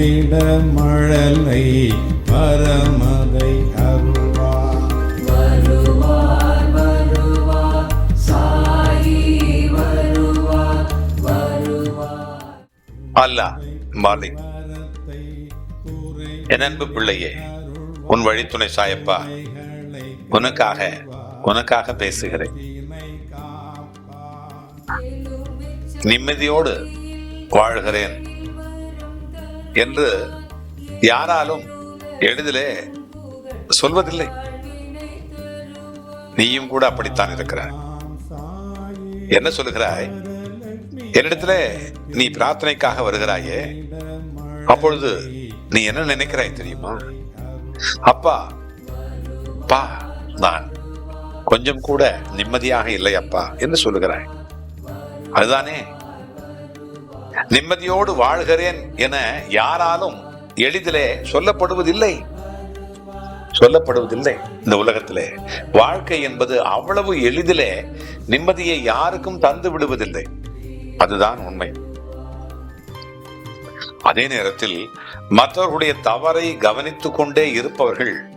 தவழ்ந்திட மழலை பரமதை அருள்வார். வருவார் வருவார் சாயி வருவார் வருவார். அல்லாஹ் மாலிக் என் அன்பு பிள்ளையே உன் வழித்துணை சாயப்பா உனக்காக உனக்காக பேசுகிறேன். நிம்மதியோடு வாழ்கிறேன். என்று யாராலும் எளிதிலே சொல்வதில்லை. நீயும் கூட அப்படித்தான் இருக்கிறாய். என்ன சொல்லுகிறாய்? என்னிடத்துல நீ பிரார்த்தனைக்காக வருகிறாயே அப்பொழுது நீ என்ன நினைக்கிறாய் தெரியுமா? அப்பா பா நான் கொஞ்சம் கூட நிம்மதியாக இல்லை அப்பா என்று சொல்லுகிறாய். அதுதானே? நிம்மதியோடு வாழ்கிறேன் என யாராலும் எளிதிலே சொல்லப்படுவதில்லை. சொல்லப்படுவதில்லை. இந்த உலகத்திலே வாழ்க்கை என்பது அவ்வளவு எளிதிலே நிம்மதியை யாருக்கும் தந்து விடுவதில்லை. அதுதான் உண்மை. அதே நேரத்தில் மற்றவர்களுடைய தவறை கவனித்துக் கொண்டே இருப்பவர்கள்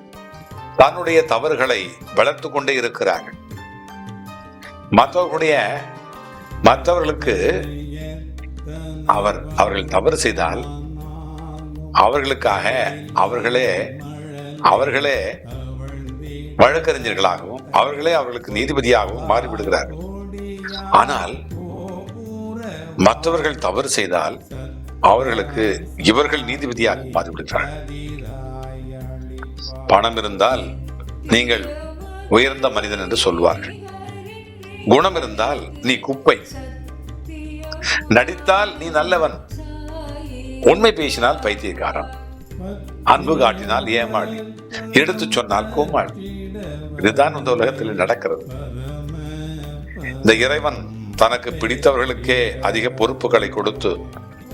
தன்னுடைய தவறுகளை வளர்த்து கொண்டே இருக்கிறார்கள். மற்றவர்களுடைய மற்றவர்களுக்கு அவர் அவர்கள் தவறு செய்தால் அவர்களுக்காக அவர்களே அவர்களே வழக்கறிஞர்களாகவும் அவர்களே அவர்களுக்கு நீதிபதியாகவும் மாறிவிடுகிறார்கள் ஆனால் மற்றவர்கள் தவறு செய்தால் அவர்களுக்கு இவர்கள் நீதிபதியாக மாறிவிடுகிறார்கள் பணம் இருந்தால் நீங்கள் உயர்ந்த மனிதன் என்று சொல்வார்கள். குணம் இருந்தால் நீ குப்பை நடித்தால் நீ நல்லவன். உண்மை பேசினால் பைத்தியக்காரன். அன்பு காட்டினால் ஏமாளி. எடுத்து சொன்னால் கோமாளி. இதுதான் இந்த உலகத்தில் நடக்கிறது. இந்த இறைவன் தனக்கு பிடித்தவர்களுக்கே அதிக பொறுப்புகளை கொடுத்து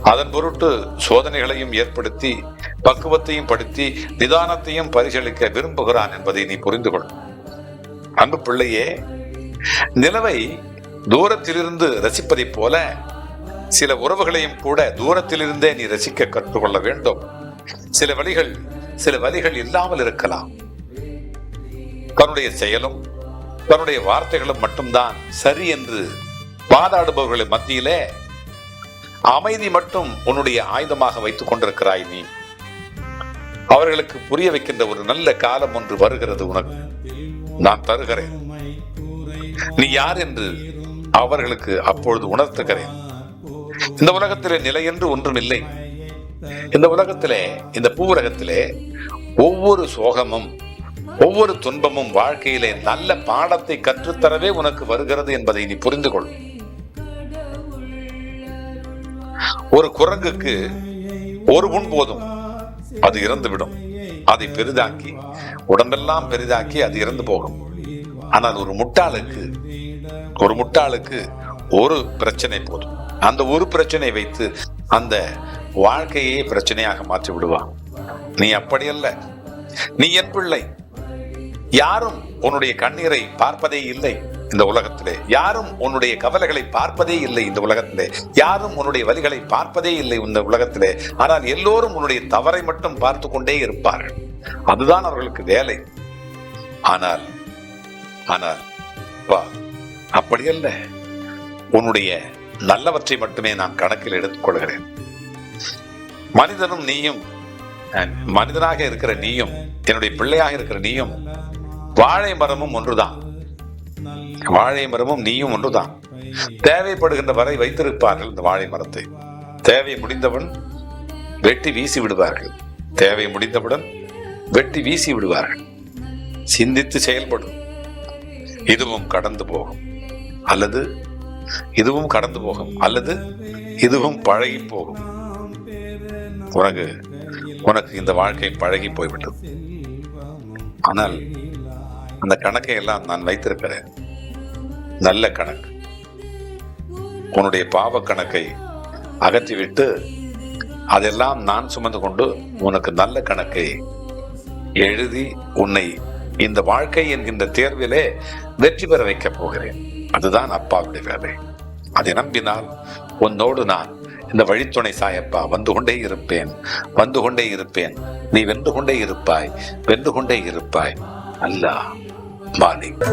அதன் பொருட்டு சோதனைகளையும் ஏற்படுத்தி பக்குவத்தையும் படுத்தி நிதானத்தையும் பரிசளிக்க விரும்புகிறான் என்பதை நீ புரிந்து கொள். அன்பு பிள்ளையே நிலவை தூரத்திலிருந்து ரசிப்பதைப் போல சில உறவுகளையும் கூட தூரத்திலிருந்தே நீ ரசிக்க கற்றுக்கொள்ள வேண்டும். சில வழிகள் சில வழிகள் இல்லாமல் இருக்கலாம். தன்னுடைய செயலும் தன்னுடைய வார்த்தைகளும் மட்டும்தான் சரி என்று வாதாடுபவர்களை மத்தியிலே அமைதி மட்டும் உன்னுடைய ஆயுதமாக வைத்துக் கொண்டிருக்கிறாய் நீ. அவர்களுக்கு புரிய வைக்கின்ற ஒரு நல்ல காலம் ஒன்று வருகிறது உனக்கு. நான் தருகிறேன். நீ யார் என்று அவர்களுக்கு அப்பொழுது உணர்த்துகிறேன். இந்த உலகத்திலே நிலை என்று ஒன்றும் இல்லை இந்த உலகத்திலே இந்த பூவுலகத்திலே ஒவ்வொரு சோகமும் ஒவ்வொரு துன்பமும் வாழ்க்கையிலே நல்ல பாடத்தை கற்றுத்தரவே உனக்கு வருகிறது என்பதை நீ புரிந்து கொள் ஒரு குரங்குக்கு ஒரு முன் போதும் அது இறந்துவிடும். அதை பெரிதாக்கி உடம்பெல்லாம் பெரிதாக்கி அது இறந்து போகும். ஆனால் ஒரு முட்டாளுக்கு ஒரு முட்டாளுக்கு ஒரு பிரச்சனை போதும். அந்த ஒரு பிரச்சனை வைத்து அந்த வாழ்க்கையே பிரச்சனையாக மாற்றி விடுவான். நீ அப்படி அல்ல நீ என் பிள்ளை. யாரும் உன்னுடைய கண்ணீரை பார்ப்பதே இல்லை இந்த உலகத்திலே. யாரும் உன்னுடைய கவலைகளை பார்ப்பதே இல்லை இந்த உலகத்திலே. யாரும் உன்னுடைய வழிகளை பார்ப்பதே இல்லை இந்த உலகத்திலே. ஆனால் எல்லோரும் உன்னுடைய தவறை மட்டும் பார்த்து கொண்டே இருப்பார்கள். அதுதான் அவர்களுக்கு வேலை. ஆனால் ஆனால் வா அப்படி அல்ல உன்னுடைய நல்லவற்றை மட்டுமே நான் கணக்கில் எடுத்துக்கொள்கிறேன். மனிதனும் நீயும் மனிதனாக இருக்கிற நீயும் என்னுடைய பிள்ளையாக இருக்கிற நீயும் வாழை மரமும் ஒன்றுதான். வாழை மரமும் நீயும் ஒன்றுதான். தேவைப்படுகின்ற வரை வைத்திருப்பார்கள் இந்த வாழை மரத்தை. தேவை முடிந்தவன் வெட்டி வீசி விடுவார்கள். தேவை முடிந்தவுடன் வெட்டி வீசி விடுவார்கள். சிந்தித்து செயல்படும். இதுவும் கடந்து போகும். அல்லது இதுவும் கடந்து போகும் அல்லது இதுவும் பழகி போகும். உனக்கு உனக்கு இந்த வாழ்க்கை பழகி போய்விட்டது. ஆனால் அந்த கணக்கை எல்லாம் நான் வைத்திருக்கிறேன். நல்ல கணக்கு. உன்னுடைய பாவ கணக்கை அகற்றிவிட்டு அதெல்லாம் நான் சுமந்து கொண்டு உனக்கு நல்ல கணக்கை எழுதி உன்னை இந்த வாழ்க்கை என்கின்ற தேர்விலே வெற்றி பெற வைக்கப் போகிறேன். அதுதான் அப்பாவுடைய வேலை. அதை நம்பினால் உன்னோடு நான் இந்த வழித்துணை சாயப்பா வந்து கொண்டே இருப்பேன். வந்து கொண்டே இருப்பேன். நீ வென்று கொண்டே இருப்பாய். வென்று கொண்டே இருப்பாய். அல்லாஹ் மாலிக்.